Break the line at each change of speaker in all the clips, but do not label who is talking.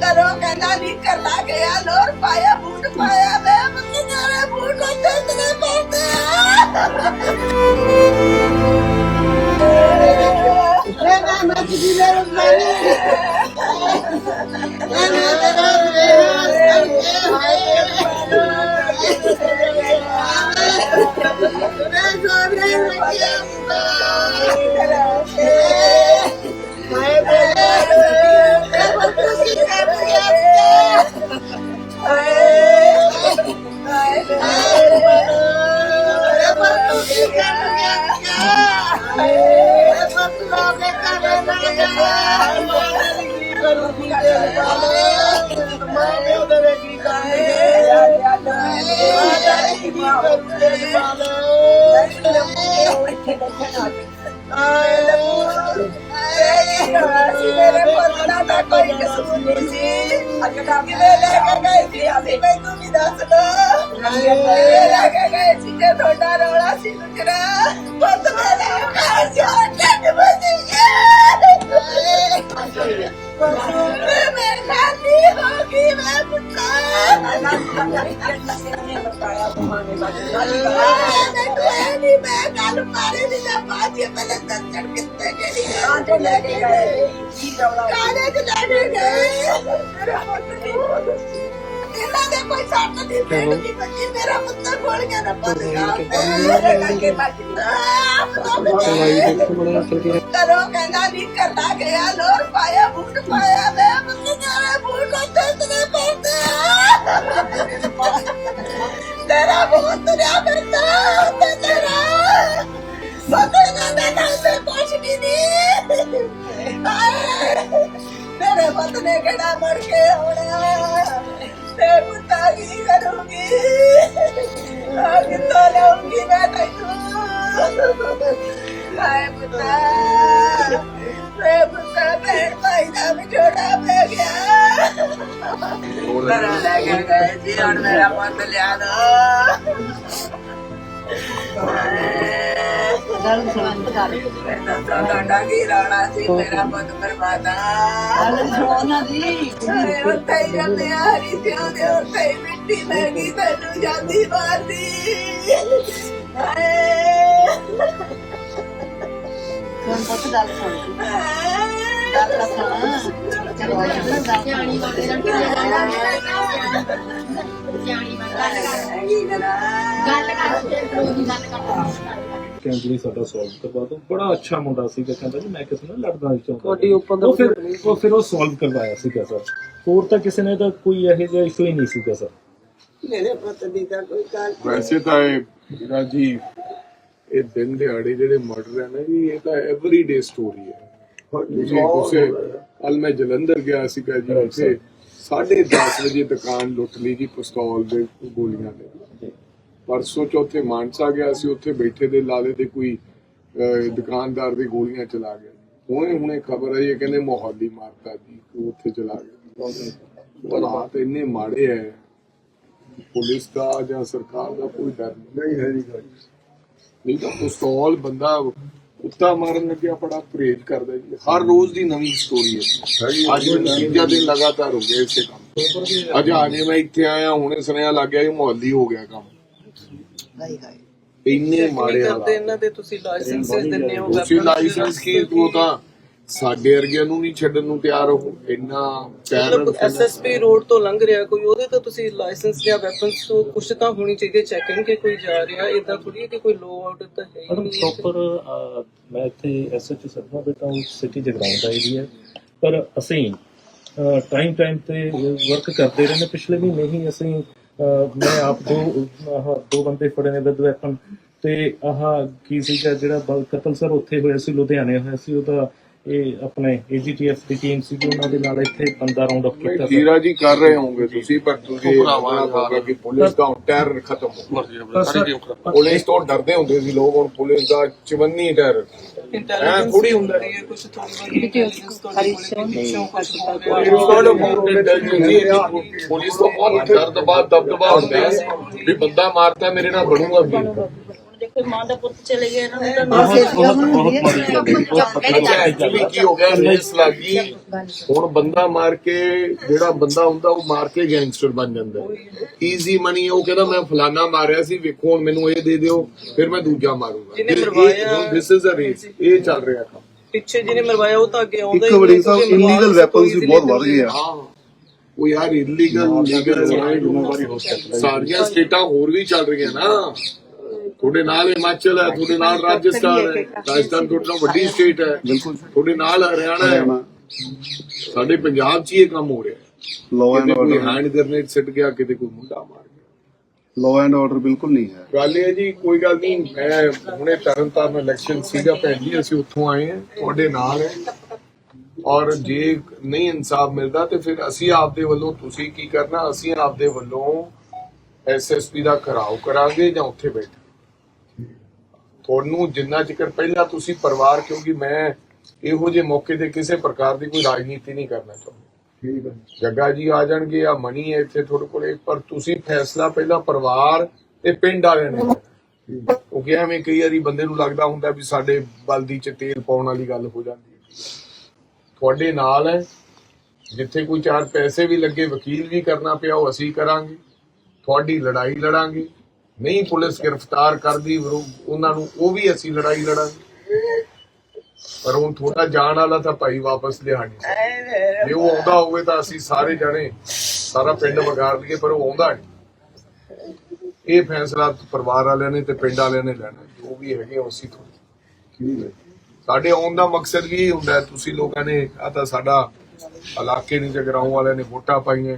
ਕਰੋ ਕਹਿੰਦਾ ਨਹੀਂ ਕਰਨਾ ਗਿਆ ਲੋਰ ਪਾਇਆ ਬੂਟ ਪਾਇਆ ਆ ਤੁਹਾਡਾ ਰੌਲਾ ਸੀ ਲੁਕਰਾ ਪੁੱਤ ਮੈਂ ਲੈ ਕੇ ਗਏ ਕਾਹਦੇ ਚ ਲੈ ਕੇ ਗਏ ਮੇਰਾ ਪੁੱਤ ਕਰੋ, ਕਹਿੰਦਾ ਨਹੀਂ ਕਰਦਾ ਗਿਆ ਲੋਰ ਪਾਇਆ, ਬੂਟ ਪਾਇਆ, ਮੈਂ ਮੁੱਕੀ ਬੂਟ ਉੱਤੇ ਤਨੇ ਪਾਉਂਦੇ ਤੇਰਾ ਬਹੁਤ ਤੁਰਿਆ ਫਿਰਦਾ ਤੇ ਤੇਰਾ। ਪਕੜਨਾ ਮੈਂ ਨਾਲ ਤੇ ਕੁਛ ਵੀ ਨਹੀਂ। ਤੇਰੇ ਪੁੱਤ ਨੇ ਕਿਹੜਾ ਮਰ ਕੇ ਆਉਣਾ? ਤੇ ਪੁੱਤਾ ਕੀ ਕਰੂਗੀ? ਆ ਕਿੱਥੋਂ ਲਾਉਂਗੀ ਮੈਂ ਤੈਨੂੰ? ਹਾਏ ਪੁੱਤਾ। ਘਰੋਂ ਲੈ ਕੇ ਗਏ ਜੀ ਹੁਣ ਮੇਰਾ ਪੁੱਤ ਲਿਆ ਦੋ
ਗੱਲ ਸੁਣ ਕਰ
ਤੁਹਾਡਾ ਕੀ ਰਾਣਾ ਸੀ ਮੇਰਾ ਪੁੱਤ ਬਰਬਾਦਾ
ਗੱਲ ਸੁਣ ਦੀ
ਸਾਰੇ ਉੱਥੇ ਹੀ ਜਾਂਦੇ ਆ ਹਰੀ ਸਿਆਂ ਦੇ ਉੱਥੇ ਹੀ ਮਿੱਟੀ ਲੈ ਗਈ ਤੈਨੂੰ ਜਾਂਦੀ ਮਾਰਦੀ ਹਾਏ
ਸੁਣ ਪੁੱਤ ਗੱਲ ਸੁਣ ਗੱਲ ਤਾਂ ਸੁਣ ਚਲੋ ਸਿਆਣੀ ਵਾਲੇ ਦਾ
ਕੀ ਕਰਾਂ
ਗੱਲ ਕਰ ਰੋਜ਼ ਦੀ ਗੱਲ ਕਰ
ਕਹਿੰਦੇ ਵੀ ਸਾਡਾ ਸੋਲਵ ਕਰਵਾ ਦੋ ਬੜਾ ਅੱਛਾ ਮੁੰਡਾ ਸੀਗਾ ਕਹਿੰਦਾ ਜੀ ਮੈਂ ਕਿਸੇ ਨਾਲ ਲੜਨਾ ਨਹੀਂ ਚਾਹੁੰਦਾ
ਤੁਹਾਡੀ
ਉਹ ਫਿਰ ਉਹ ਫਿਰ ਉਹ ਸੋਲਵ ਕਰਵਾਇਆ ਸੀਗਾ ਸਰ ਹੋਰ ਤਾਂ ਕਿਸੇ ਨੇ ਤਾਂ ਕੋਈ ਇਹੋ ਜਿਹਾ ਇਸ਼ੂ ਹੀ ਨਹੀਂ ਸੀਗਾ ਸਰ
ਮੇਰੇ ਪੁੱਤ ਦੀ ਤਾਂ ਕੋਈ ਗੱਲ
ਵੈਸੇ ਤਾਂ ਇਹ ਜਿਹੜਾ ਜੀ ਇਹ ਦਿਨ ਦਿਹਾੜੇ ਜਿਹੜੇ ਮਰਡਰ ਹੈ ਨਾ ਜੀ ਇਹ ਤਾਂ ਐਵਰੀਡੇ ਸਟੋਰੀ ਹੈ। ਤੁਸੀਂ ਉਸੇ ਕੱਲ ਮੈਂ ਜਲੰਧਰ ਗਿਆ ਸੀਗਾ ਜੀ ਉੱਥੇ 10:30 ਵਜੇ ਦੁਕਾਨ ਲੁੱਟ ਲਈ ਜੀ ਪਿਸਤੌਲ ਦੇ ਗੋਲੀਆਂ ਦੇ। ਪਰਸੋਂ ਚੌਥੇ ਮਾਨਸਾ ਗਿਆ ਸੀ ਉੱਥੇ ਬੈਠੇ ਦੇ ਲਾਲੇ ਦੇ ਕੋਈ ਅਹ, ਦੁਕਾਨਦਾਰ ਦੇ ਗੋਲੀਆਂ ਚਲਾ ਗਿਆ। ਹੁਣੇ ਹੁਣੇ ਖਬਰ ਆਈ ਹੈ ਕਹਿੰਦੇ ਮੋਹਾਲੀ ਮਾਰਤਾ ਜੀ ਉੱਥੇ ਚਲਾ ਗਿਆ। ਹਾਲਾਤ ਇੰਨੇ ਮਾੜੇ ਹੈ ਪੁਲਿਸ ਦਾ ਜਾਂ ਸਰਕਾਰ ਦਾ ਕੋਈ ਡਰ ਨਹੀਂ। ਹੈ ਨਹੀਂ ਤਾਂ ਪਿਸਤੌਲ ਬੰਦਾ ਕੁੱਤਾ ਮਾਰਨ ਲੱਗਿਆ ਬੜਾ ਪਰਹੇਜ ਕਰਦਾ ਜੀ। ਹਰ ਰੋਜ਼ ਦੀ ਨਵੀਂ ਸਟੋਰੀ ਹੈ ਅੱਜ ਤੀਜਾ ਦਿਨ ਲਗਾਤਾਰ ਹੋ ਗਿਆ ਇਸੇ ਕੰਮ। ਅੱਜ ਆਨੇ ਮੈਂ ਇੱਥੇ ਆਇਆ ਹੁਣੇ ਸੁਣਿਆ ਲੱਗ ਗਿਆ ਕਿ ਮੁਹੱਲੀ ਹੋ ਗਿਆ ਕੰਮ। ਇੰਨੇ ਮਾੜੇ
ਕਰਦੇ
ਹਾਲਾਤ
ਇਹਨਾਂ ਦੇ ਤੁਸੀਂ ਲਾਇਸੈਂਸ ਦਿੰਦੇ ਹੋ
ਤੁਸੀਂ ਲਾਇਸੈਂਸ ਕੀ ਉਹ ਤਾਂ ਸਾਡੇ ਵਰਗਿਆਂ ਨੂੰ ਨਹੀਂ ਛੱਡਣ ਨੂੰ ਤਿਆਰ ਹੋ ਇੰਨਾ ਪੈਰ
ਮਤਲਬ ਐਸਐਸਪੀ ਰੋਡ ਤੋਂ ਲੰਘ ਰਿਹਾ ਕੋਈ ਉਹਦੇ ਤਾਂ ਤੁਸੀਂ ਲਾਇਸੈਂਸ ਜਾਂ ਵੈਪਨਸ ਤੋਂ ਕੁਝ ਤਾਂ ਹੋਣੀ ਚਾਹੀਦੀ ਚੈਕਿੰਗ ਕਿ ਕੋਈ ਜਾ ਰਿਹਾ ਇਦਾਂ ਥੋੜੀ ਹੈ ਕਿ ਕੋਈ ਲੋ ਆਰਡਰ ਤਾਂ ਹੈ ਹੀ
ਮੈਡਮ
ਨਹੀਂ
ਪ੍ਰੋਪਰ ਮੈਂ ਇੱਥੇ ਐਸਐਚ ਸਰਵਾ ਬੇਟਾ ਉਹ ਸਿਟੀ ਜਗਰਾਉਂ ਦਾ ਏਰੀਆ ਪਰ ਅਸੀਂ ਟਾਈਮ ਟਾਈਮ ਤੇ ਵਰਕ ਕਰਦੇ ਰਹੇ ਨੇ ਪਿਛਲੇ ਮਹੀਨੇ ਹੀ ਅਸੀਂ ਮੈਂ ਆਪ ਦੋ ਦੋ ਬੰਦੇ ਫੜੇ ਨੇ ਵਿਦ ਵੈਪਨ ਤੇ ਆਹ ਕੀ ਸੀਗਾ ਜਿਹੜਾ ਬਲ- ਕਤਲ ਸਰ ਉੱਥੇ ਹੋਇਆ ਸੀ ਲੁਧਿਆਣੇ ਹੋਇਆ ਸੀ ਉਹਦਾ ਇਹ ਆਪਣੇ ਏਜੀਟੀਐਫ ਦੀ ਟੀਮ ਸੀ ਉਹਨਾਂ ਦੇ ਨਾਲ ਇੱਥੇ ਬੰਦਾ ਰਾਉਂਡ ਅਪ ਕੀਤਾ ਸੀ
ਜੀਰਾ ਜੀ ਕਰ ਰਹੇ ਹੋਵੋਗੇ ਤੁਸੀਂ ਪਰ ਤੁਸੀਂ ਹੋਗਾ ਕਿ ਪੁਲਿਸ ਦਾ ਟੈਰਰ ਖਤਮ ਹੋ
ਸਰ
ਪੁਲਿਸ ਤੋਂ ਡਰਦੇ ਹੁੰਦੇ ਸੀ ਲੋਕ ਹੁਣ ਪੁਲਿਸ ਦਾ ਚਵੰਨੀ ਟੈਰਰ
ਇੰਟੈਲੀਜੈਂਸ
ਥੋੜ੍ਹੀ ਹੁੰਦਾ
ਹੈ। ਕੁਝ ਥੋੜੀ.
ਪੁਲਿਸ ਤੋਂ ਬਹੁਤ ਡਰ ਦਬਾ ਦਬਦਬਾ ਹੁੰਦਾ ਹੈ। ਵੀ ਬੰਦਾ ਮਾਰਤਾ ਮੇਰੇ ਨਾਲ ਬਣੂਗਾ ਵੀ।
ਦੇਖੋ ਮਾਂ ਦਾ ਪੁੱਤ ਚਲੇ ਗਿਆ ਇਹਨਾਂ ਨੂੰ
ਬਹੁਤ ਬਹੁਤ ਬਹੁਤ ਮਾੜੀ ਗੱਲ ਹੈ। ਬਹੁਤ
ਅੱਛਾ ਐਕਚੁਅਲੀ ਕੀ ਹੋ ਗਿਆ ਰੇਸ ਲੱਗੀ। ਹੁਣ ਬੰਦਾ ਮਾਰ ਕੇ ਜਿਹੜਾ ਬੰਦਾ ਹੁੰਦਾ ਉਹ ਮਾਰ ਕੇ ਗੈਂਗਸਟਰ ਬਣ ਜਾਂਦਾ ਈਜ਼ੀ ਮਨੀ ਉਹ ਕਹਿੰਦਾ ਮੈਂ ਫਲਾਨਾ ਮਾਰਿਆ ਸੀ ਵੇਖੋ ਹੁਣ ਮੈਨੂੰ ਇਹ ਦੇ ਦਿਓ ਫਿਰ ਮੈਂ ਦੂਜਾ ਮਾਰੂੰਗਾ।
ਜਿਹਨੇ ਮਰਵਾਇਆ-
ਦਿਸ ਇਜ਼ ਅ ਰੇਸ ਇਹ ਚੱਲ ਰਿਹਾ ਕੰਮ।
ਪਿੱਛੇ ਜਿਹਨੇ ਮਰਵਾਇਆ ਉਹ ਤਾਂ ਅੱਗੇ ਆਉਂਦਾ
ਇੱਕ
ਹੀ
ਬੜੀ
ਨਹੀਂ,
ਸਾਹਿਬ ਇਲੀਗਲ ਵੈਪਨਸ ਵੀ ਬਹੁਤ ਵੱਧ ਗਏ ਆ
ਹਾਂ। ਉਹ ਯਾਰ ਇਲੀਗਲ ਲੀਗਲ ਸਾਰੀਆਂ ਸਟੇਟਾਂ ਹੋਰ ਵੀ ਚੱਲ ਰਹੀਆਂ ਨਾ। ਤੁਹਾਡੇ ਨਾਲ ਹਿਮਾਚਲ ਹੈ ਤੁਹਾਡੇ ਨਾਲ ਰਾਜਸਥਾਨ ਹੈ ਰਾਜਸਥਾਨ ਤੁਹਾਡੇ ਨਾਲ ਵੱਡੀ ਸਟੇਟ ਹੈ
ਬਿਲਕੁਲ
ਤੁਹਾਡੇ ਨਾਲ ਹਰਿਆਣਾ ਹੈ। ਸਾਡੇ ਪੰਜਾਬ 'ਚ ਹੀ ਇਹ ਕੰਮ ਹੋ ਰਿਹਾ
law and order
hand grenade ਸਿੱਟ ਗਿਆ ਕਿਤੇ ਕੋਈ ਮੁੰਡਾ ਮਾਰ ਗਿਆ।
ਲਾਅ ਐਂਡ ਆਰਡਰ ਬਿਲਕੁਲ ਨਹੀਂ ਹੈ।
ਗੱਲ ਇਹ ਹੈ ਜੀ ਕੋਈ ਗੱਲ ਨਹੀਂ ਮੈਂ ਹੁਣੇ ਤਰਨਤਾਰਨ ਇਲੈਕਸ਼ਨ ਸੀਗਾ ਭੈਣ ਜੀ ਅਸੀਂ ਉੱਥੋਂ ਆਏ ਹਾਂ ਤੁਹਾਡੇ ਨਾਲ ਹੈ। ਔਰ ਜੇ ਨਹੀਂ ਇਨਸਾਫ ਮਿਲਦਾ ਤੇ ਫਿਰ ਅਸੀਂ ਆਪਦੇ ਵੱਲੋਂ ਤੁਸੀਂ ਕੀ ਕਰਨਾ ਅਸੀਂ ਆਪਦੇ ਵੱਲੋਂ ਐਸਐਸਪੀ ਦਾ ਘਰਾਓ ਕਰਾਂਗੇ ਜਾਂ ਉੱਥੇ ਬੈਠੇ। ਤੁਹਾਨੂੰ ਜਿੰਨਾ ਚਿਰ ਪਹਿਲਾਂ ਤੁਸੀਂ ਪਰਿਵਾਰ ਕਿਉਂਕਿ ਮੈਂ ਇਹੋ ਜਿਹੇ ਮੌਕੇ ਤੇ ਕਿਸੇ ਪ੍ਰਕਾਰ ਦੀ ਕੋਈ ਰਾਜਨੀਤੀ ਨਹੀਂ ਕਰਨਾ ਚਾਹੁੰਦਾ। ਠੀਕ ਹੈ ਜੱਗਾ ਜੀ ਆ ਜਾਣਗੇ ਆ ਮਣੀ ਹੈ ਇੱਥੇ ਤੁਹਾਡੇ ਕੋਲੇ ਪਰ ਤੁਸੀਂ ਫੈਸਲਾ ਪਹਿਲਾਂ ਪਰਿਵਾਰ ਤੇ ਪਿੰਡ ਵਾਲਿਆਂ ਨੇ ਕਰਨਾ। ਕਿਉਂਕਿ ਐਵੇਂ ਕਈ ਵਾਰੀ ਬੰਦੇ ਨੂੰ ਲੱਗਦਾ ਹੁੰਦਾ ਵੀ ਸਾਡੇ ਬਲਦੀ ਚ ਤੇਲ ਪਾਉਣ ਵਾਲੀ ਗੱਲ ਹੋ ਜਾਂਦੀ ਹੈ। ਤੁਹਾਡੇ ਨਾਲ ਹੈ ਜਿੱਥੇ ਕੋਈ ਚਾਰ ਪੈਸੇ ਵੀ ਲੱਗੇ ਵਕੀਲ ਵੀ ਕਰਨਾ ਪਿਆ ਉਹ ਅਸੀਂ ਕਰਾਂਗੇ। ਤੁਹਾਡੀ ਲੜਾਈ ਲੜਾਂਗੇ। ਨਹੀਂ ਪੁਲਿਸ ਗ੍ਰਿਫਤਾਰ ਕਰਦੀ ਉਹਨਾਂ ਨੂੰ ਉਹ ਵੀ ਅਸੀਂ ਲੜਾਈ ਲੜਾਂਗੇ। ਪਰ ਹੁਣ ਥੋੜਾ ਜਾਣ ਵਾਲਾ ਤਾਂ ਭਾਈ ਵਾਪਸ ਲਿਆ ਨਹੀਂ ਸਕਦਾ। ਜੇ ਉਹ ਆਉਂਦਾ ਹੋਵੇ ਤਾਂ ਅਸੀਂ ਸਾਰੇ ਜਣੇ ਸਾਰਾ ਪਿੰਡ ਵਗਾਰ ਲਈਏ ਪਰ ਉਹ ਆਉਂਦਾ ਨਹੀਂ। ਇਹ ਫੈਸਲਾ ਪਰਿਵਾਰ ਵਾਲਿਆਂ ਨੇ ਤੇ ਪਿੰਡ ਵਾਲਿਆਂ ਨੇ ਲੈਣਾ। ਜੋ ਵੀ ਹੈਗੇ ਉਹ ਅਸੀਂ ਥੋੜ੍ਹੀ ਸਾਡੇ ਆਉਣ ਦਾ ਮਕਸਦ ਵੀ ਇਹ ਹੁੰਦਾ ਤੁਸੀਂ ਲੋਕਾਂ ਨੇ ਆ ਤਾਂ ਸਾਡਾ ਇਲਾਕੇ ਨਹੀਂ ਜਗਰਾਉਂ ਵਾਲਿਆਂ ਨੇ ਵੋਟਾਂ ਪਾਈਆਂ।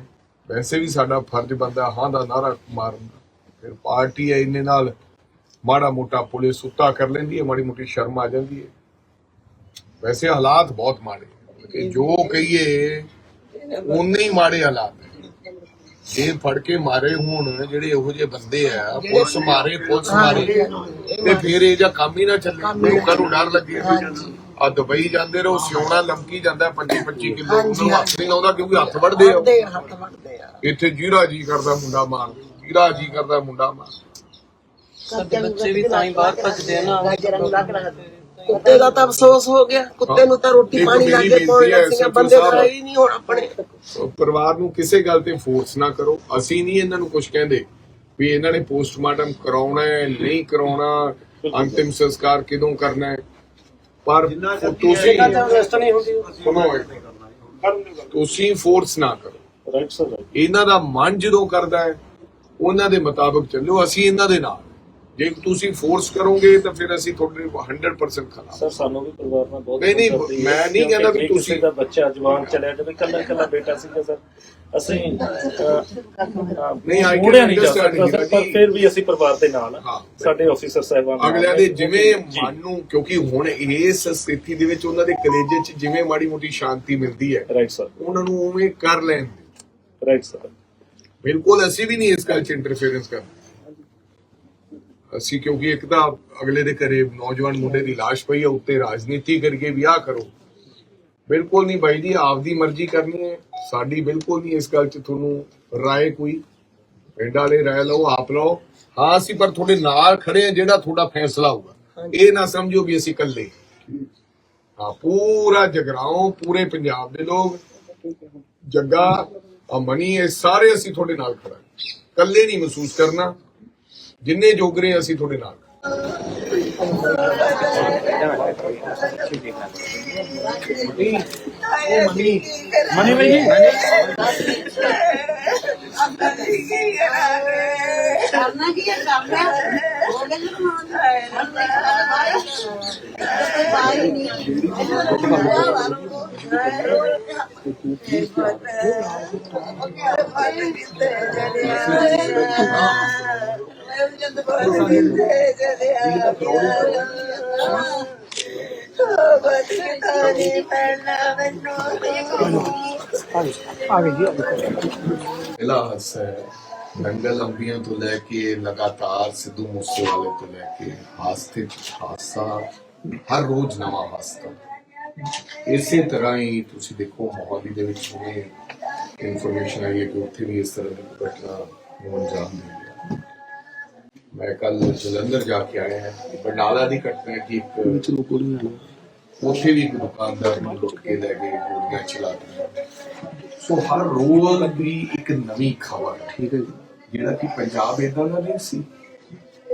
ਵੈਸੇ ਵੀ ਸਾਡਾ ਫਰਜ਼ ਬੰਦਾ ਹਾਂ ਦਾ ਨਾਰਾ ਮਾਰਨ ਦਾ। ਫਿਰ ਪਾਰਟੀ ਹੈ ਇਹਨੇ ਨਾਲ ਮਾੜਾ ਮੋਟਾ ਪੁਲਿਸ ਸੁੱਤਾ ਕਰ ਲੈਂਦੀ ਹੈ ਮਾੜੀ ਮੋਟੀ ਸ਼ਰਮ ਆ ਜਾਂਦੀ ਹੈ। ਵੈਸੇ ਹਾਲਾਤ ਬਹੁਤ ਮਾੜੇ। ਕਿ ਜੋ ਕਹੀਏ ਉਨੇ ਹੀ ਮਾੜੇ ਹਾਲਾਤ ਇਹ ਫੜ ਕੇ ਮਾਰੇ ਹੋਣ ਜਿਹੜੇ ਇਹੋ ਜਿਹੇ ਬੰਦੇ ਆ ਪੁਲਿਸ ਮਾਰੇ ਪੁਲਿਸ ਮਾਰੇ ਤੇ ਫਿਰ ਇਹ ਜਾਂ ਕੰਮ ਹੀ ਨਾ ਚੱਲੇ। ਲੋਕਾਂ ਨੂੰ ਡਰ ਲੱਗੇ। ਆ ਦੁਬਈ ਜਾਂਦੇ ਰਹੋ ਸਿਉਣਾ ਲੰਕੀ ਜਾਂਦਾ 25 25 ਕਿਲੋ ਹੱਥ ਨਹੀਂ ਲਾਉਂਦਾ ਕਿਉਂਕਿ ਹੱਥ ਵੜਦੇ ਆ।
ਦੇ ਹੱਥ ਵੜਦੇ ਆ।
ਇੱਥੇ ਜੀਰਾ ਜੀ ਕਰਦਾ ਮੁੰਡਾ ਮਾਰ ਜੀਰਾ ਜੀ ਕਰਦਾ ਮੁੰਡਾ ਮਾਰ
ਸਾਡੇ ਬੱਚੇ ਵੀ ਤਾਂ ਹੀ ਬਾਹਰ ਭੱਜਦੇ ਆ ਨਾ।
ਕੁੱਤੇ ਦਾ ਤਾਂ ਅਫਸੋਸ ਹੋ ਗਿਆ। ਕੁੱਤੇ ਨੂੰ ਤਾਂ ਰੋਟੀ ਪਾਣੀ ਲਾਗੇ
ਬੇਨਤੀ
ਪਾਉਣ ਲੱਗੀਆਂ ਬੰਦੇ। ਖਾਏ ਹੀ ਨਹੀਂ ਹੁਣ ਆਪਣੇ।
ਪਰਿਵਾਰ ਨੂੰ ਕਿਸੇ ਗੱਲ ਤੇ ਫੋਰਸ ਨਾ ਕਰੋ। ਅਸੀਂ ਨਹੀਂ ਇਹਨਾਂ ਨੂੰ ਕੁਝ ਕਹਿੰਦੇ ਵੀ ਇਹਨਾਂ ਨੇ ਪੋਸਟਮਾਰਟਮ ਕਰਾਉਣਾ ਹੈ ਨਹੀਂ ਕਰਾਉਣਾ ਅੰਤਿਮ ਸੰਸਕਾਰ ਕਿਦੋਂ ਕਰਨਾ ਹੈ। ਪਰ ਤੁਸੀਂ
ਰੈਸਟ ਨਹੀਂ ਹੁੰਦੀ
ਸੁਣੋ ਇੱਕ। ਤੁਸੀਂ ਫੋਰਸ ਨਾ ਕਰੋ।
ਰਾਈਟ ਸਰ ਰਾਈਟ
ਇਹਨਾਂ ਦਾ ਮਨ ਜਦੋਂ ਕਰਦਾ ਹੈ ਉਹਨਾਂ ਦੇ ਮੁਤਾਬਕ ਚੱਲੋ ਅਸੀਂ ਇਹਨਾਂ ਦੇ ਨਾਲ ਜੇ ਤੁਸੀਂ ਫੋਰਸ ਕਰੋਗੇ ਤਾਂ ਫਿਰ ਅਸੀਂ ਤੁਹਾਡੇ 100% ਖਿਲਾਫ
ਸਰ ਸਾਨੂੰ ਵੀ ਪਰਿਵਾਰ ਨਾਲ ਬਹੁਤ
ਨਹੀਂ, ਮੈਂ ਨਹੀਂ ਕਹਿੰਦਾ
ਕਿਸੇ
ਤੁਸੀਂ-
ਦਾ ਬੱਚਾ ਜਵਾਨ ਚਲਿਆ ਜਾਵੇ ਕੱਲਾ ਕੱਲਾ ਬੇਟਾ ਸੀਗਾ ਸਰ ਅਸੀਂ
ਨਹੀਂ, can
ਮੁੜਿਆ ਨਹੀਂ ਜਾ ਸਕਦਾ। ਪਰ ਫਿਰ ਵੀ ਅਸੀਂ ਪਰਿਵਾਰ ਦੇ ਨਾਲ। ਸਾਡੇ ਆਫੀਸਰ ਸਾਹਿਬਾਨ ਨਾਲ
ਅਗਲਿਆਂ ਦੇ। ਜਿਵੇਂ ਮਨ ਨੂੰ ਕਿਉਂਕਿ ਹੁਣ ਇਸ ਸਥਿਤੀ ਦੇ ਵਿੱਚ ਉਹਨਾਂ ਦੇ ਕਲੇਜੇ 'ਚ ਜਿਵੇਂ ਮਾੜੀ ਮੋਟੀ ਸ਼ਾਂਤੀ ਮਿਲਦੀ ਹੈ
ਰਾਈਟ ਸਰ
ਉਹਨਾਂ ਨੂੰ ਉਵੇਂ ਕਰ ਲੈਣ।
ਰਾਈਟ ਸਰ
ਬਿਲਕੁਲ ਅਸੀਂ ਵੀ ਨਹੀਂ ਇਸ ਗੱਲ 'ਚ ਇੰਟਰਫੇਰੈਂਸ ਕਰਦੇ। ਅਸੀਂ ਕਿਉਂਕਿ ਇੱਕ ਤਾਂ ਅਗਲੇ ਦੇ ਘਰੇ ਨੌਜਵਾਨ ਮੁੰਡੇ ਦੀ ਲਾਸ਼ ਪਈ ਹੈ ਉੱਤੇ ਰਾਜਨੀਤੀ ਕਰਕੇ ਵਿਆਹ ਕਰੋ। ਬਿਲਕੁਲ ਨਹੀਂ ਬਾਈ ਜੀ ਆਪਦੀ ਮਰਜ਼ੀ ਕਰਨੀ ਹੈ। ਸਾਡੀ ਬਿਲਕੁਲ ਨਹੀਂ ਇਸ ਗੱਲ 'ਚ ਤੁਹਾਨੂੰ ਰਾਏ ਕੋਈ। ਪਿੰਡ ਵਾਲੇ ਰਾਏ ਲਓ ਆਪ ਲਓ। ਹਾਂ ਅਸੀਂ ਪਰ ਤੁਹਾਡੇ ਨਾਲ ਖੜੇ ਹਾਂ ਜਿਹੜਾ ਤੁਹਾਡਾ ਫੈਸਲਾ ਹੋਊਗਾ। ਇਹ ਨਾ ਸਮਝੋ ਵੀ ਅਸੀਂ ਇਕੱਲੇ ਹਾਂ ਪੂਰਾ ਜਗਰਾਉਂ ਪੂਰੇ ਪੰਜਾਬ ਦੇ ਲੋਕ। ਜੱਗਾ ਅਮਨੀ ਇਹ ਸਾਰੇ ਅਸੀਂ ਤੁਹਾਡੇ ਨਾਲ ਖੜਾ ਇਕੱਲੇ ਨਹੀਂ ਮਹਿਸੂਸ ਕਰਨਾ ਜਿੰਨੇ ਜੋਗਰੇ ਅਸੀਂ ਤੁਹਾਡੇ ਨਾਲ
ਮਨੀ ਬਾਈ ਜੀ
ਕਰਨਾ ਕੀ ਹੈ ਕਰਨਾ ਹੋ ਗਿਆ ਜਦੋਂ ਬਚਦਾ ਨਹੀਂ ਪੈਣਾ ਮੈਨੂੰ
ਪਹਿਲਾ ਹਾਦਸਾ ਹੈ ਦੰਗਲ ਅੰਬੀਆਂ ਤੋਂ ਲੈ ਕੇ ਲਗਾਤਾਰ ਸਿੱਧੂ ਮੂਸੇਵਾਲੇ ਤੋਂ ਲੈ ਕੇ ਹਾਦਸੇ ਹਾਦਸਾ ਹਰ ਰੋਜ਼ ਨਵਾਂ ਹਾਦਸਾ ਇਸੇ ਤਰ੍ਹਾਂ ਹੀ ਤੁਸੀਂ ਦੇਖੋ, ਮੋਹਾਲੀ ਦੇ ਵਿੱਚ ਹੁਣੇ ਇਨਫੋਰਮੇਸ਼ਨ ਆਈ ਹੈ ਕਿ ਉੱਥੇ ਵੀ ਇਸ ਤਰ੍ਹਾਂ ਦੀ ਘਟਨਾ ਨੂੰ ਅੰਜਾਮ ਦੇ ਗਿਆ ਮੈਂ ਕੱਲ ਜਲੰਧਰ ਜਾ ਕੇ ਆਇਆ ਹਾਂ, ਬਰਨਾਲਾ ਦੀ ਘਟਨਾ ਹੈ ਕਿ ਇੱਕ ਉੱਥੇ ਵੀ ਇੱਕ ਦੁਕਾਨਦਾਰ ਨੂੰ ਲੁੱਟ ਕੇ ਲੈ ਗਏ, ਗੋਲੀਆਂ ਚਲਾ ਦਿੱਤੀਆਂ। ਸੋ ਹਰ ਰੋਜ਼ ਵੀ ਇੱਕ ਨਵੀਂ ਖਬਰ ਠੀਕ ਹੈ ਜੀ। ਜਿਹੜਾ ਕਿ ਪੰਜਾਬ ਇਦਾਂ ਦਾ ਨਹੀਂ ਸੀ,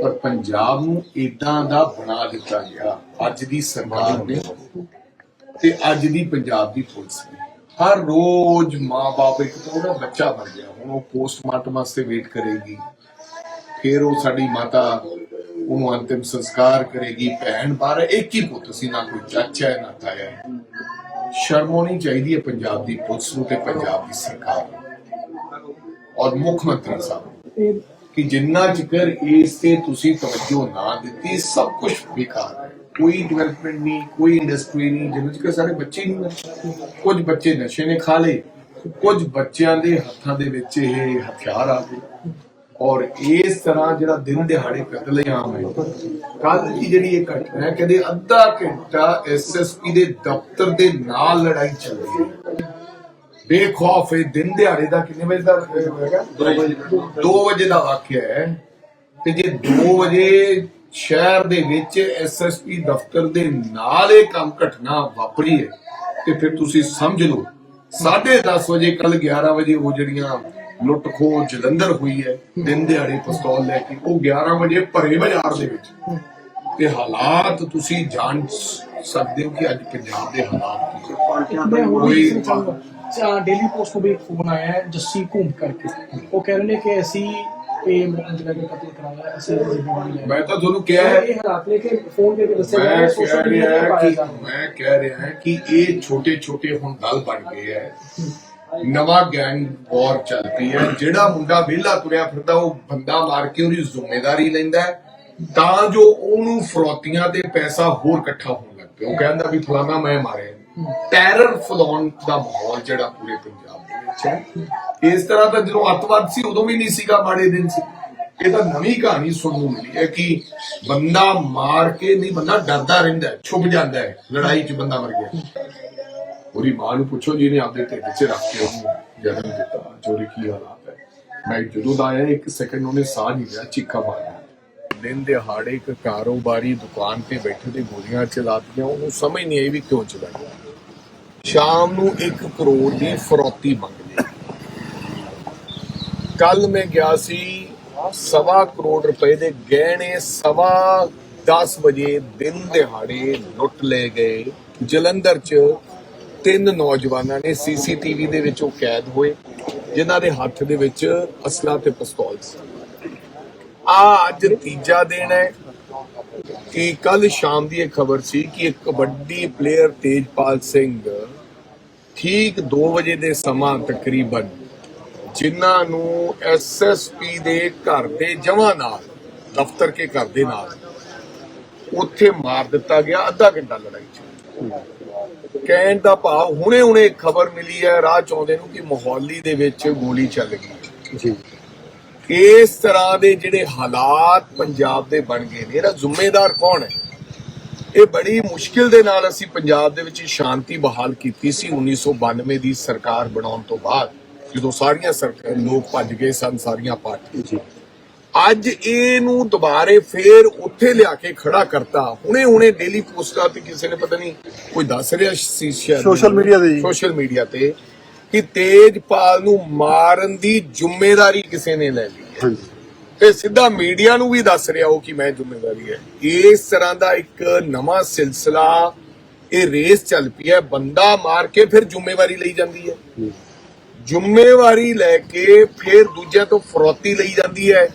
ਪਰ ਪੰਜਾਬ ਨੂੰ ਇਦਾਂ ਦਾ ਬਣਾ ਦਿੱਤਾ ਗਿਆ, ਅੱਜ ਦੀ ਸਰਕਾਰ ਨੇ। ਤੇ ਅੱਜ ਦੀ ਪੰਜਾਬ ਦੀ ਪੁਲਿਸ ਨੇ ਹਰ ਰੋਜ਼ ਮਾਂ-ਬਾਪ ਇੱਕ ਤਾਂ ਉਹਦਾ ਬੱਚਾ ਮਰ ਗਿਆ ਹੁਣ ਉਹ ਪੋਸਟਮਾਰਟਮ ਵਾਸਤੇ ਵੇਟ ਕਰੇਗੀ। ਫਿਰ ਉਹ ਸਾਡੀ ਮਾਤਾ ਉਹਨੂੰ ਅੰਤਿਮ ਸੰਸਕਾਰ ਕਰੇਗੀ। ਭੈਣ ਬਾਹਰ ਹੈ, ਇੱਕ ਹੀ ਪੁੱਤ ਸੀ ਨਾ ਕੋਈ ਚਾਚਾ ਹੈ ਨਾ ਤਾਇਆ ਸ਼ਰਮ ਹੋਣੀ ਚਾਹੀਦੀ ਹੈ ਪੰਜਾਬ ਦੀ ਪੁਲਿਸ ਨੂੰ ਤੇ ਪੰਜਾਬ ਦੀ ਸਰਕਾਰ ਨੂੰ। ਔਰ ਮੁੱਖ ਮੰਤਰੀ ਸਾਹਿਬ ਕਿ ਜਿੰਨਾ ਚਿਕਰ ਇਸ ਤੇ ਤੁਸੀਂ ਤਵੱਜੋ ਨਾ ਦਿੱਤੀ ਸਭ ਕੁਝ ਬੇਕਾਰ ਕੋਈ ਡਿਵੈਲਪਮੈਂਟ ਨਹੀਂ, ਕੋਈ ਇੰਡਸਟਰੀ ਨਹੀਂ ਜਿੰਨਾ ਚਿਕਰ ਸਾਰੇ ਬੱਚੇ ਨਹੀਂ ਕੁਝ ਬੱਚੇ ਨਸ਼ੇ ਨੇ ਖਾ ਲਏ, ਕੁਝ ਬੱਚਿਆਂ ਦੇ ਹੱਥਾਂ ਦੇ ਵਿੱਚ ਇਹ ਹਥਿਆਰ ਆ ਗਏ। ਔਰ ਇਸ ਤਰ੍ਹਾਂ ਜਿਹੜਾ ਦਿਨ ਦਿਹਾੜੇ ਕਤਲੇਆਮ ਹੈ ਕੱਲ ਦੀ ਜਿਹੜੀ ਇਹ ਘਟਨਾ ਹੈ, ਕਹਿੰਦੇ ਅੱਧਾ ਘੰਟਾ ਐਸਐਸਪੀ ਦੇ ਦਫ਼ਤਰ ਦੇ ਨਾਲ ਲੜਾਈ ਚੱਲ ਰਹੀ ਹੈ। ਬੇਖੌਫ ਇਹ ਦਿਨ ਦਿਹਾੜੇ ਦਾ ਕਿੰਨੇ ਵਜੇ ਦਾ ਹੈਗਾ 2 ਵਜੇ 2 ਵਜੇ ਦਾ ਵਾਕਿਆ ਹੈ। ਤੇ ਜੇ 2 ਵਜੇ ਸ਼ਹਿਰ ਦੇ ਵਿੱਚ ਐਸਐਸਪੀ ਦਫ਼ਤਰ ਦੇ ਨਾਲ ਇਹ ਕੰਮ ਘਟਨਾ ਵਾਪਰੀ ਹੈ। ਤੇ ਫਿਰ ਤੁਸੀਂ ਸਮਝ ਲਓ 10:30 ਵਜੇ ਕੱਲ 11 ਵਜੇ ਉਹ ਜਿਹੜੀਆਂ ਲੁੱਟ ਖੋਹ ਜਲੰਧਰ ਹੋਈ ਹੈ ਦਿਨ ਦਿਹਾੜੇ ਪਿਸਤੌਲ ਲੈ ਕੇ ਉਹ 11 ਵਜੇ ਭਰੇ ਬਾਜ਼ਾਰ ਦੇ ਵਿੱਚ। ਤੇ ਹਾਲਾਤ ਤੁਸੀਂ ਜਾਣ ਸਕਦੇ ਹੋ ਕਿ ਅੱਜ ਪੰਜਾਬ ਦੇ ਹਾਲਾਤ ਕੀ ਕੋਈ-
ਡੇਲੀ ਪੋਸਟ ਤੋਂ ਵੀ ਫੋਨ ਆਇਆ ਜੱਸੀ ਘੂਮ ਕਰਕੇ। ਉਹ ਕਹਿ ਰਹੇ ਨੇ ਕਿ ਅਸੀਂ ਇਹ ਮੁੰਡਾ ਦਾ ਕਤਲ ਕਰਾਇਆ ਅਸੀਂ ਜ਼ਿੰਮੇਵਾਰੀ ਲੈ
ਮੈਂ ਤਾਂ ਤੁਹਾਨੂੰ ਕਿਹਾ ਹੈ
ਇਹ ਹਾਲਾਤ ਨੇ ਕਿ ਫੋਨ ਦੇ ਕੇ ਦੱਸਿਆ ਜਾ ਰਿਹਾ
ਮੈਂ
ਹੈ
ਕਹਿ
ਸੋਸ਼ਲ ਮੀਡੀਆ
ਰਿਹਾ
ਤੇ ਪਾਇਆ
ਕਿ
ਜਾ ਰਿਹਾ। ਹੈ
ਮੈਂ ਕਹਿ ਰਿਹਾ ਹਾਂ ਕਿ ਇਹ ਛੋਟੇ ਛੋਟੇ ਹੁਣ ਦਲ ਬਣ ਗਏ ਹੈ। ਨਵਾਂ ਗੈਂਗ ਵਾਰ ਚੱਲ ਪਈ ਹੈ। ਜਿਹੜਾ ਮੁੰਡਾ ਵਿਹਲਾ ਤੁਰਿਆ ਫਿਰਦਾ ਉਹ ਬੰਦਾ ਮਾਰ ਕੇ ਉਹਦੀ ਜ਼ਿੰਮੇਵਾਰੀ ਲੈਂਦਾ ਤਾਂ ਜੋ ਉਹਨੂੰ ਫਰੋਤੀਆਂ ਤੇ ਪੈਸਾ ਹੋਰ ਇਕੱਠਾ ਹੋਣ ਲੱਗ ਪਿਆ ਉਹ ਕਹਿੰਦਾ ਵੀ ਫਲਾਣਾ ਮੈਂ ਮਾਰਿਆ। ਟੈਰਰ ਫਲਾਉਣ ਦਾ ਮਾਹੌਲ ਜਿਹੜਾ ਪੂਰੇ ਪੰਜਾਬ ਦੇ ਇਸ ਤਰ੍ਹਾਂ ਦਾ ਜਦੋਂ ਅੱਤਵਾਦ ਸੀ ਉਦੋਂ ਵੀ ਨਹੀਂ ਸੀਗਾ ਮਾੜੇ ਦਿਨ ਸੀ। ਇਹ ਤਾਂ ਨਵੀਂ ਕਹਾਣੀ ਸੁਣਨ ਨੂੰ ਮਿਲੀ ਹੈ ਕਿ ਬੰਦਾ ਮਾਰ ਕੇ ਨਹੀਂ ਬੰਦਾ ਡਰਦਾ ਰਹਿੰਦਾ ਹੈ, ਛੁਪ ਜਾਂਦਾ ਹੈ ਲੜਾਈ 'ਚ ਬੰਦਾ ਮਰ ਗਿਆ। ਉਹਦੀ ਮਾਂ ਨੂੰ ਪੁੱਛੋ ਜਿਹਨੇ ਆਪਦੇ ਢਿੱਡ 'ਚ ਰੱਖ ਕੇ ਉਹਨੂੰ ਜਨਮ ਦਿੱਤਾ ਚੋਰੀ ਕੀ ਹਾਲਾਤ ਹੈ। ਮੈਂ ਜਦੋਂ ਦਾ ਆਇਆ ਇੱਕ ਸੈਕਿੰਡ ਉਹਨੇ ਸਾਹ ਨਹੀਂ ਲਿਆ ਚੀਖਾ ਮਾਰਿਆ। ਦਿਨ ਦਿਹਾੜੇ ਇੱਕ ਕਾਰੋਬਾਰੀ ਦੁਕਾਨ ਤੇ ਬੈਠੇ ਤੇ ਗੋਲੀਆਂ ਚਲਾਤੀਆਂ ਉਹਨੂੰ ਸਮਝ ਨਹੀਂ ਆਈ ਵੀ ਕਿਉਂ ਚਲਾਈਆਂ। ਸ਼ਾਮ ਨੂੰ 1 ਕਰੋੜ ਦੀ ਫਰੋਤੀ ਮੰਗ ਕੱਲ ਮੈਂ ਗਿਆ ਸੀ ਸਵਾ ਕਰੋੜ ਰੁਪਏ ਦੇ ਗਹਿਣੇ ਸਵਾ 10 ਵਜੇ ਦਿਨ ਦਿਹਾੜੇ ਲੁੱਟ ਲਏ ਗਏ। ਜਲੰਧਰ 'ਚ ਤਿੰਨ ਨੌਜਵਾਨਾਂ ਨੇ ਸੀਸੀਟੀਵੀ ਦੇ ਵਿੱਚ ਉਹ ਕੈਦ ਹੋਏ, ਜਿਨ੍ਹਾਂ ਦੇ ਹੱਥ ਦੇ ਵਿੱਚ ਅਸਲਾ ਤੇ ਪਿਸਤੌਲ ਸੀ। ਆ ਅੱਜ ਤੀਜਾ ਦਿਨ ਹੈ ਕਿ ਕੱਲ ਸ਼ਾਮ ਦੀ ਇਹ ਖਬਰ ਸੀ ਕਿ ਇੱਕ ਕਬੱਡੀ ਪਲੇਅਰ ਤੇਜਪਾਲ ਸਿੰਘ ਠੀਕ 2 ਵਜੇ ਦੇ ਸਮਾਂ ਤਕਰੀਬਨ ਜਿਨ੍ਹਾਂ ਨੂੰ ਐਸਐਸਪੀ ਦੇ ਘਰ ਦੇ ਜਮਾਂ ਨਾਲ ਦਫ਼ਤਰ ਕੇ ਘਰ ਦੇ ਨਾਲ ਉੱਥੇ ਮਾਰ ਦਿੱਤਾ ਗਿਆ ਅੱਧਾ ਘੰਟਾ ਲੜਾਈ ਚ। ਕਹਿਣ ਦਾ ਭਾਵ ਹੁਣੇ ਹੁਣੇ ਖਬਰ ਮਿਲੀ ਹੈ ਰਾਹ ਚ ਆਉਂਦੇ ਨੂੰ ਕਿ ਮੋਹਾਲੀ ਦੇ ਵਿੱਚ ਗੋਲੀ ਚੱਲ ਗਈ। ਜੀ। ਇਸ ਤਰ੍ਹਾਂ ਦੇ ਜਿਹੜੇ ਹਾਲਾਤ ਪੰਜਾਬ ਦੇ ਬਣ ਗਏ ਨੇ ਇਹਦਾ ਜ਼ਿੰਮੇਦਾਰ ਕੌਣ ਹੈ? ਇਹ ਬੜੀ ਮੁਸ਼ਕਿਲ ਦੇ ਨਾਲ ਅਸੀਂ ਪੰਜਾਬ ਦੇ ਵਿੱਚ ਸ਼ਾਂਤੀ ਬਹਾਲ ਕੀਤੀ ਸੀ 1992 ਦੀ ਸਰਕਾਰ ਬਣਾਉਣ ਤੋਂ ਬਾਅਦ। ਜਦੋਂ ਸਾਰੀਆਂ ਸਰਕਾਰ ਲੋਕ ਭੱਜ ਗਏ ਸਨ ਸਾਰੀਆਂ ਪਾਰਟੀਆਂ। ਜੀ। ਅੱਜ ਇਹਨੂੰ ਦੁਬਾਰੇ ਫੇਰ ਉੱਥੇ ਲਿਆ ਕੇ ਖੜਾ ਕਰਤਾ। ਹੁਣੇ ਹੁਣੇ ਡੇਲੀ ਪੋਸਟਾਂ ਤੇ ਕਿਸੇ ਨੇ ਪਤਾ ਨਹੀਂ ਕੋਈ ਦੱਸ ਰਿਹਾ ਸੀ
Social media ਤੇ ਜੀ।
ਸੋਸ਼ਲ ਮੀਡੀਆ ਤੇ ਕਿ ਤੇਜਪਾਲ ਨੂੰ ਮਾਰਨ ਦੀ ਜ਼ਿੰਮੇਵਾਰੀ ਕਿਸੇ ਨੇ ਲੈ ਲਈ ਹੈ। ਤੇ ਸਿੱਧਾ ਮੀਡੀਆ ਨੂੰ ਵੀ ਦੱਸ ਰਿਹਾ ਉਹ ਕਿ ਮੈਂ ਜ਼ਿੰਮੇਵਾਰੀ ਹੈ। ਇਸ ਤਰ੍ਹਾਂ ਦਾ ਇੱਕ ਨਵਾਂ ਸਿਲਸਿਲਾ ਇਹ ਰੇਸ ਚੱਲ ਪਈ ਹੈ। ਬੰਦਾ ਮਾਰ ਕੇ ਫਿਰ ਜ਼ਿੰਮੇਵਾਰੀ ਲਈ ਜਾਂਦੀ ਹੈ। ਜ਼ਿੰਮੇਵਾਰੀ ਲੈ ਕੇ ਫਿਰ ਦੂਜਿਆਂ ਤੋਂ ਫਰੋਤੀ ਲਈ ਜਾਂਦੀ ਹੈ।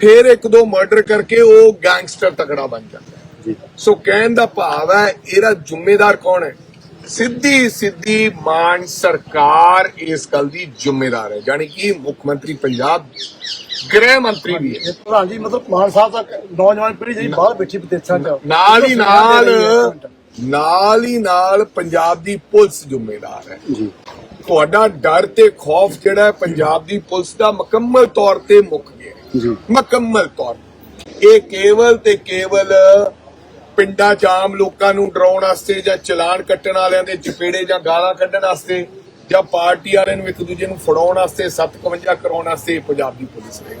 ਫਿਰ ਇੱਕ ਦੋ ਮਰਡਰ ਕਰਕੇ ਉਹ ਗੈਂਗਸਟਰ ਤਕੜਾ ਬਣ ਜਾਂਦਾ ਹੈ।
ਜੀ।
ਸੋ ਕਹਿਣ ਦਾ ਭਾਵ ਹੈ ਇਹਦਾ ਜ਼ਿੰਮੇਦਾਰ ਕੌਣ ਹੈ? ਸਿੱਧੀ ਸਿੱਧੀ ਮਾਨ ਸਰਕਾਰ ਇਸ ਗੱਲ ਦੀ ਜ਼ਿੰਮੇਦਾਰ ਹੈ ਯਾਨੀ ਕਿ ਮੁੱਖ ਮੰਤਰੀ ਪੰਜਾਬ ਗ੍ਰਹਿ ਮੰਤਰੀ ਵੀ ਹੈ।
ਪ੍ਰਧਾਨ ਜੀ ਮਤਲਬ ਮਾਨ ਸਾਹਿਬ ਦਾ ਨੌਜਵਾਨ ਪੀੜ੍ਹੀ ਜਿਹੜੀ ਬਾਹਰ ਬੈਠੀ ਵਿਦੇਸ਼ਾਂ 'ਚ
ਨਾਲ ਹੀ ਨਾਲ ਨਾਲ ਹੀ ਨਾਲ ਪੰਜਾਬ ਦੀ ਪੁਲਿਸ ਜ਼ਿੰਮੇਦਾਰ ਹੈ।
ਜੀ।
ਤੁਹਾਡਾ ਡਰ ਤੇ ਖੌਫ ਜਿਹੜਾ ਪੰਜਾਬ ਦੀ ਪੁਲਿਸ ਦਾ ਮੁਕੰਮਲ ਤੌਰ ਤੇ ਮੁੱਕ ਗਿਆ
ਜੀ।
ਮੁਕੰਮਲ ਤੌਰ। ਇਹ ਕੇਵਲ ਤੇ ਕੇਵਲ ਪਿੰਡਾਂ 'ਚ ਆਮ ਲੋਕਾਂ ਨੂੰ ਡਰਾਉਣ ਵਾਸਤੇ ਜਾਂ ਚਲਾਨ ਕੱਟਣ ਵਾਲਿਆਂ ਦੇ ਚਪੇੜੇ ਜਾਂ ਗਾਲਾਂ ਕੱਢਣ ਵਾਸਤੇ ਜਾਂ ਪਾਰਟੀ ਵਾਲਿਆਂ ਨੂੰ ਇੱਕ ਦੂਜੇ ਨੂੰ ਫੜਾਉਣ ਵਾਸਤੇ 751 ਕਰਾਉਣ ਵਾਸਤੇ ਪੰਜਾਬ ਦੀ ਪੁਲਿਸ ਰਹੇਗੀ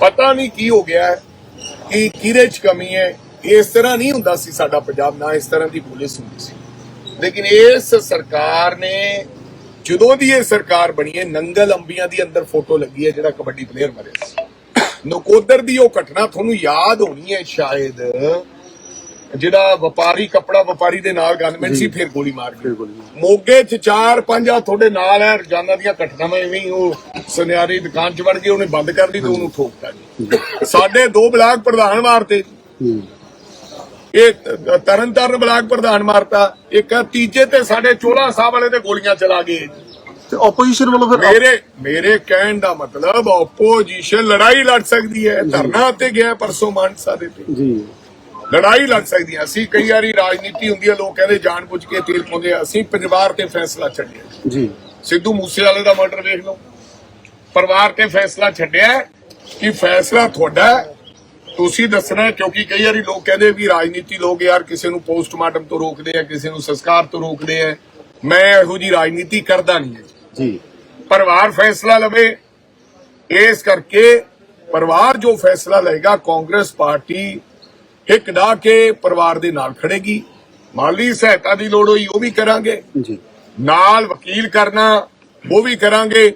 ਪਤਾ ਨਹੀਂ ਕੀ ਹੋ ਗਿਆ ਕਿ ਕਿਹਦੇ 'ਚ ਕਮੀ ਹੈ ਇਸ ਤਰ੍ਹਾਂ ਨਹੀਂ ਹੁੰਦਾ ਸੀ ਸਾਡਾ ਪੰਜਾਬ ਨਾ ਇਸ ਤਰ੍ਹਾਂ ਦੀ ਪੁਲਿਸ ਹੁੰਦੀ ਸੀ। ਲੇਕਿਨ ਇਸ ਸਰਕਾਰ ਨੇ ਜਦੋਂ ਦੀ ਇਹ ਸਰਕਾਰ ਬਣੀ ਹੈ ਨੰਗਲ ਅੰਬੀਆਂ ਦੀ ਅੰਦਰ ਫੋਟੋ ਲੱਗੀ ਹੈ ਜਿਹੜਾ ਕਬੱਡੀ ਪਲੇਅਰ ਮਰਿਆ ਸੀ। ਨਕੋਦਰ ਦੀ ਉਹ ਘਟਨਾ ਤੁਹਾਨੂੰ ਯਾਦ ਹੋਣੀ ਹੈ ਸ਼ਾਇਦ। ਜਿਹੜਾ ਵਪਾਰੀ ਕੱਪੜਾ ਵਪਾਰੀ ਦੇ ਨਾਲ ਗਨਮੈਨ ਸੀ ਫਿਰ ਗੋਲੀ ਮਾਰ ਗਈ। ਮੋਗੇ ਚ ਚਾਰ ਪੰਜ ਆ ਤੁਹਾਡੇ ਨਾਲ ਹੈ ਰੋਜ਼ਾਨਾ ਦੀਆਂ ਘਟਨਾਵਾਂ ਐਵੇਂ ਉਹ ਸੁਨਿਆਰੀ ਦੁਕਾਨ ਚ ਵੜ ਕੇ ਉਹਨੇ ਬੰਦ ਕਰ ਲਈ ਤੇ ਉਹਨੂੰ ਠੋਕਤਾ ਜੀ। ਸਾਡੇ ਦੋ ਬਲਾਕ ਪ੍ਰਧਾਨ ਮਾਰਤੇ ਇਹ ਤਰਨਤਾਰਨ ਬਲਾਕ ਪ੍ਰਧਾਨ ਮਾਰਤਾ ਇੱਕ ਤੀਜੇ ਤੇ ਸਾਡੇ ਚੋਲਾ ਸਾਹਿਬ ਵਾਲੇ ਤੇ ਗੋਲੀਆਂ ਚਲਾ ਗਏ।
ਤੇ ਆਪੋਜੀਸ਼ਨ ਵੱਲੋਂ ਫਿਰ
ਮੇਰੇ ਮੇਰੇ ਕਹਿਣ ਦਾ ਮਤਲਬ ਆਪੋਜੀਸ਼ਨ ਲੜਾਈ ਲੜ ਸਕਦੀ ਹੈ ਧਰਨਾ ਤੇ ਗਿਆ ਪਰਸੋਂ ਮਾਨਸਾ ਦੇ ਤੇ।
ਜੀ।
ਲੜਾਈ ਲੜ ਸਕਦੀ ਹੈ। ਅਸੀਂ ਕਈ ਵਾਰੀ ਰਾਜਨੀਤੀ ਹੁੰਦੀ ਹੈ ਲੋਕ ਕਹਿੰਦੇ ਜਾਣ ਬੁੱਝ ਕੇ ਤੇਲ ਪਾਉਂਦੇ ਆ। ਅਸੀਂ ਪਰਿਵਾਰ ਤੇ ਫੈਸਲਾ ਛੱਡਿਆ।
ਜੀ।
ਸਿੱਧੂ ਮੂਸੇਵਾਲੇ ਦਾ ਮਰਡਰ ਵੇਖ ਲਓ। ਪਰਿਵਾਰ ਤੇ ਫੈਸਲਾ ਛੱਡਿਆ ਕਿ ਫੈਸਲਾ ਤੁਹਾਡਾ ਹੈ। ਤੁਸੀਂ ਦੱਸਣਾ ਕਿਉਂਕਿ ਕਈ ਵਾਰੀ ਲੋਕ ਕਹਿੰਦੇ ਵੀ ਰਾਜਨੀਤੀ ਲੋਕ ਯਾਰ ਕਿਸੇ ਨੂੰ ਪੋਸਟਮਾਰਟਮ ਤੋਂ ਰੋਕਦੇ ਆ ਕਿਸੇ ਨੂੰ ਸੰਸਕਾਰ ਤੋਂ ਰੋਕਦੇ ਆ। ਮੈਂ ਇਹੋ ਜੀ ਰਾਜਨੀਤੀ ਕਰਦਾ ਨਹੀਂ
ਜੀ।
ਪਰਿਵਾਰ ਫੈਸਲਾ ਲਵੇ ਇਸ ਕਰਕੇ ਪਰਿਵਾਰ ਜੋ ਫੈਸਲਾ ਲਏਗਾ ਕਾਂਗਰਸ ਪਾਰਟੀ ਹਿੱਕ ਡਾ ਕੇ ਪਰਿਵਾਰ ਦੇ ਨਾਲ ਖੜੇਗੀ। ਮਾਲੀ ਸਹਾਇਤਾ ਦੀ ਲੋੜ ਹੋਈ ਉਹ ਵੀ ਕਰਾਂਗੇ।
ਜੀ।
ਨਾਲ ਵਕੀਲ ਕਰਨਾ ਉਹ ਵੀ ਕਰਾਂਗੇ।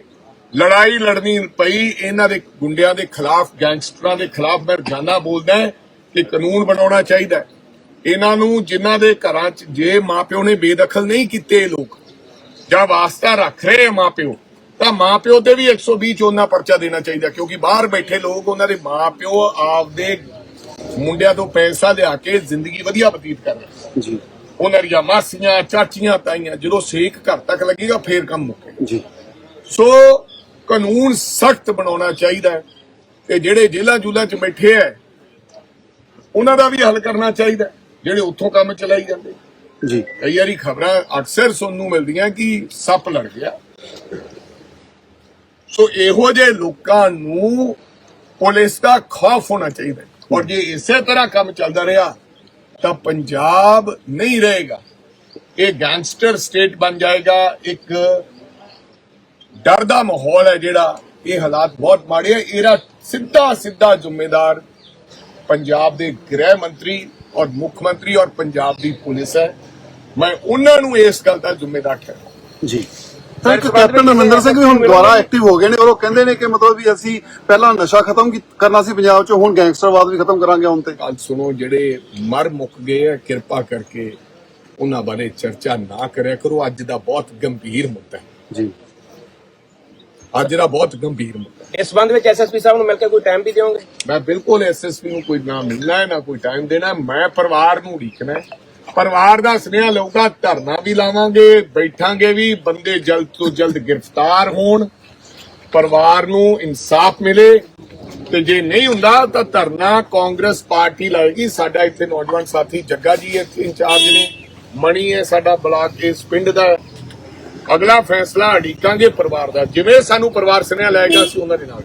ਲੜਾਈ ਲੜਨੀ ਪਈ ਇਹਨਾਂ ਦੇ ਗੁੰਡਿਆਂ ਦੇ ਖਿਲਾਫ ਗੈਂਗਸਟਰਾਂ ਦੇ ਖਿਲਾਫ ਮੈਂ ਰੋਜ਼ਾਨਾ ਬੋਲਦਾ ਕਿ ਕਾਨੂੰਨ ਬਣਾਉਣਾ ਚਾਹੀਦਾ। ਇਹਨਾਂ ਨੂੰ ਜਿਨ੍ਹਾਂ ਦੇ ਘਰਾਂ 'ਚ ਜੇ ਮਾਪਿਓ ਨੇ ਬੇਦਖਲ ਨਹੀਂ ਕੀਤੇ ਲੋਕ ਜਾਂ ਵਾਸਤਾ ਰੱਖ ਰਹੇ ਮਾਪਿਓ ਤਾਂ ਮਾਪਿਓ ਤੇ ਵੀ 120 ਚੋਨਾ ਪਰਚਾ ਦੇਣਾ ਚਾਹੀਦਾ ਕਿਉਂਕਿ ਬਾਹਰ ਬੈਠੇ ਲੋਕ ਉਹਨਾਂ ਦੇ ਮਾਪਿਓ ਆਪਦੇ ਮੁੰਡਿਆਂ ਤੋਂ ਪੈਸਾ ਲਿਆ ਕੇ ਜ਼ਿੰਦਗੀ ਵਧੀਆ ਬਤੀਤ ਕਰ ਰਹੇ
ਜੀ।
ਉਹਨਾਂ ਦੀਆਂ ਮਾਸੀਆਂ ਚਾਚੀਆਂ ਤਾਈਆਂ ਜਦੋਂ ਸੇਕ ਘਰ ਤੱਕ ਲੱਗੇਗਾ ਫੇਰ ਕੰਮ ਮੁੱਕੇ
ਜੀ।
ਸੋ ਕਾਨੂੰਨ ਸਖਤ ਬਣਾਉਣਾ ਚਾਹੀਦਾ ਹੈ ਤੇ ਜਿਹੜੇ ਜੇਲ੍ਹਾਂ ਜੂਲਾਂ 'ਚ ਬੈਠੇ ਐ ਉਹਨਾਂ ਦਾ ਵੀ ਹੱਲ ਕਰਨਾ ਚਾਹੀਦਾ ਜਿਹੜੇ ਉੱਥੋਂ ਕੰਮ ਚਲਾਈ ਜਾਂਦੇ।
ਜੀ।
ਕਈ ਵਾਰੀ ਖਬਰਾਂ ਅਕਸਰ ਸੁਣਨ ਨੂੰ ਮਿਲਦੀਆਂ ਕਿ ਸੱਪ ਲੜ ਗਿਆ। ਸੋ ਇਹੋ ਜਿਹੇ ਲੋਕਾਂ ਨੂੰ ਪੁਲਿਸ ਦਾ ਖੌਫ ਹੋਣਾ ਚਾਹੀਦਾ। ਔਰ ਜੇ ਇਸੇ ਤਰ੍ਹਾਂ ਕੰਮ ਚੱਲਦਾ ਰਿਹਾ ਤਾਂ ਪੰਜਾਬ ਨਹੀਂ ਰਹੇਗਾ। ਇਹ ਗੈਂਗਸਟਰ ਸਟੇਟ ਬਣ ਜਾਏਗਾ ਇੱਕ ਡਰ ਦਾ ਮਾਹੌਲ ਹੈ ਜਿਹੜਾ ਇਹ ਹਾਲਾਤ ਬਹੁਤ ਮਾੜੇ ਹੈ ਇਹਦਾ ਸਿੱਧਾ ਸਿੱਧਾ ਜ਼ਿੰਮੇਦਾਰ ਪੰਜਾਬ ਦੇ ਗ੍ਰਹਿ ਮੰਤਰੀ ਔਰ ਮੁੱਖ ਮੰਤਰੀ ਔਰ ਪੰਜਾਬ ਦੀ ਪੁਲਿਸ ਹੈ। ਮੈਂ ਉਹਨਾਂ ਨੂੰ ਇਸ ਗੱਲ ਦਾ ਜ਼ਿੰਮੇਦਾਰ ਠਹਿਰਾਉਂਦਾ
ਜੀ। ਤਾਂ ਕੈਪਟਨ ਅਮਰਿੰਦਰ ਸਿੰਘ ਵੀ ਹੁਣ ਦੁਬਾਰਾ ਐਕਟਿਵ ਹੋ ਗਏ ਨੇ। ਔਰ ਉਹ ਕਹਿੰਦੇ ਨੇ ਕਿ ਮਤਲਬ ਵੀ ਅਸੀਂ ਪਹਿਲਾਂ ਨਸ਼ਾ ਖਤਮ ਕਰਨਾ ਸੀ ਪੰਜਾਬ 'ਚ ਹੁਣ ਗੈਂਗਸਟਰਵਾਦ ਵੀ ਖਤਮ ਕਰਾਂਗੇ ਹੁਣ ਤੇ।
ਗੱਲ ਸੁਣੋ ਜਿਹੜੇ ਮਰ ਮੁੱਕ ਗਏ ਆ ਕਿਰਪਾ ਕਰਕੇ ਉਹਨਾਂ ਬਾਰੇ ਚਰਚਾ ਨਾ ਕਰਿਆ ਕਰੋ। ਅੱਜ ਦਾ ਬਹੁਤ ਗੰਭੀਰ ਮੁੱਦਾ ਹੈ।
ਜੀ।
ਅੱਜ ਦਾ ਬਹੁਤ ਗੰਭੀਰ ਮੁੱਦਾ ਹੈ।
ਇਸ ਸੰਬੰਧ ਵਿੱਚ ਐਸਐਸਪੀ ਸਾਹਿਬ ਨੂੰ ਮਿਲ ਕੇ ਕੋਈ ਟਾਈਮ ਵੀ ਦਿਓਗੇ
ਮੈਂ ਬਿਲਕੁਲ ਐਸਐਸਪੀ ਨੂੰ ਕੋਈ ਨਾ ਮਿਲਣਾ ਹੈ ਨਾ ਕੋਈ ਟਾਈਮ ਦੇਣਾ ਹੈ। ਮੈਂ ਪਰਿਵਾਰ ਨੂੰ ਉਡੀਕਣਾ ਹੈ। ਪਰਿਵਾਰ ਦਾ ਸੁਨੇਹਾ ਲਊਗਾ ਧਰਨਾ ਵੀ ਲਾਵਾਂਗੇ ਬੈਠਾਂਗੇ ਵੀ ਬੰਦੇ ਜਲਦ ਤੋਂ ਜਲਦ ਗ੍ਰਿਫਤਾਰ ਹੋਣ ਪਰਿਵਾਰ ਨੂੰ ਇਨਸਾਫ ਮਿਲੇ ਤੇ ਜੇ ਨਹੀਂ ਹੁੰਦਾ ਤਾਂ ਧਰਨਾ ਕਾਂਗਰਸ ਪਾਰਟੀ ਲਾਏਗੀ ਸਾਡਾ ਇੱਥੇ ਨੌਜਵਾਨ ਸਾਥੀ ਜੱਗਾ ਜੀ ਇੱਥੇ ਇੰਚਾਰਜ ਨੇ ਮਣੀ ਹੈ ਸਾਡਾ ਬਲਾਕ ਇਸ ਪਿੰਡ ਦਾ ਅਗਲਾ ਫੈਸਲਾ ਅੜੀਕਾਂਗੇ ਪਰਿਵਾਰ ਦਾ। ਜਿਵੇਂ ਸਾਨੂੰ ਪਰਿਵਾਰ ਸੁਨੇਹਾ ਲਾਏਗਾ ਅਸੀਂ ਉਹਨਾਂ ਦੇ ਨਾਲ।